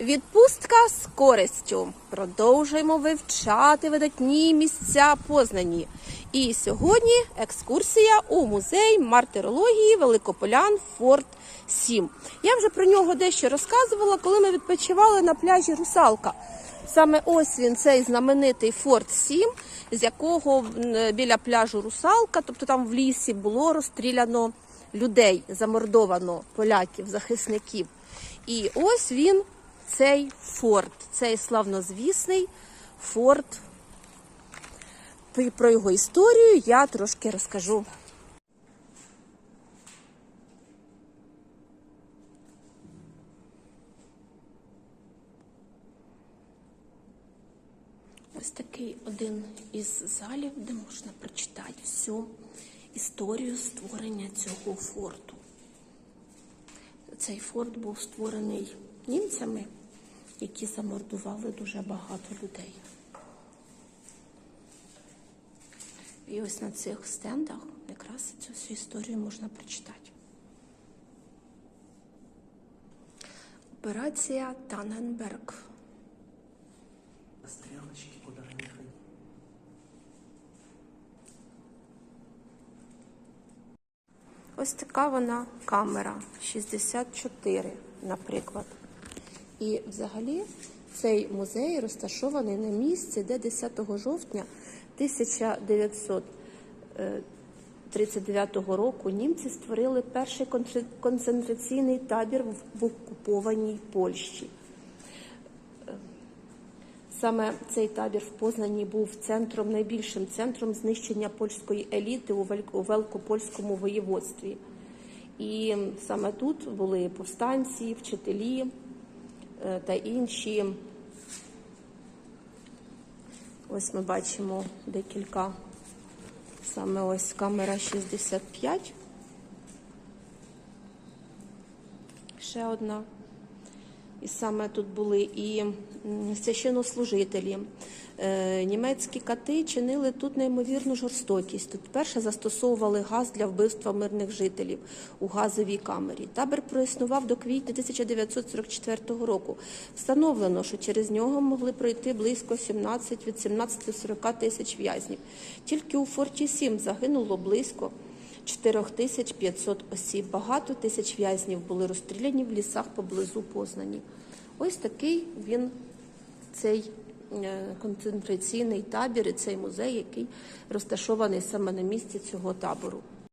Відпустка з користю. Продовжуємо вивчати видатні місця Познані. І сьогодні екскурсія у музей мартирології Великополян Форт 7. Я вже про нього дещо розказувала, коли ми відпочивали на пляжі Русалка. Саме ось він, цей знаменитий Форт 7, з якого біля пляжу Русалка, тобто там в лісі було розстріляно людей, замордовано поляків, захисників. І ось він, цей форт, цей славнозвісний форт. Про- його історію я трошки розкажу. Ось такий один із залів, де можна прочитати всю історію створення цього форту. Цей форт був створений німцями, які замордували дуже багато людей. І ось на цих стендах якраз цю всю історію можна прочитати. Операція Таненберг. Стрелочки куда же не ходить. Ось така вона камера 64, наприклад. І взагалі цей музей розташований на місці, де 10 жовтня 1939 року німці створили перший концентраційний табір в- окупованій Польщі. Саме цей табір в Познані був центром, найбільшим центром знищення польської еліти у Великопольському воєводстві. І саме тут були повстанці, вчителі е, та інші. Ось ми бачимо декілька. Саме ось камера 65. Ще одна. Саме тут були і священнослужителі. Е, Німецькі кати чинили тут неймовірну жорстокість. Тут перше застосовували газ для вбивства мирних жителів у газовій камері. Табір проіснував до квітня 1944 року. Встановлено, що через нього могли пройти близько 17 від 17 до 40 тисяч в'язнів. Тільки у форті 7 загинуло близько 4500 осіб. Багато тисяч в'язнів були розстріляні в лісах поблизу Познані. Ось такий він, цей е, концентраційний табір і цей музей, який розташований саме на місці цього табору.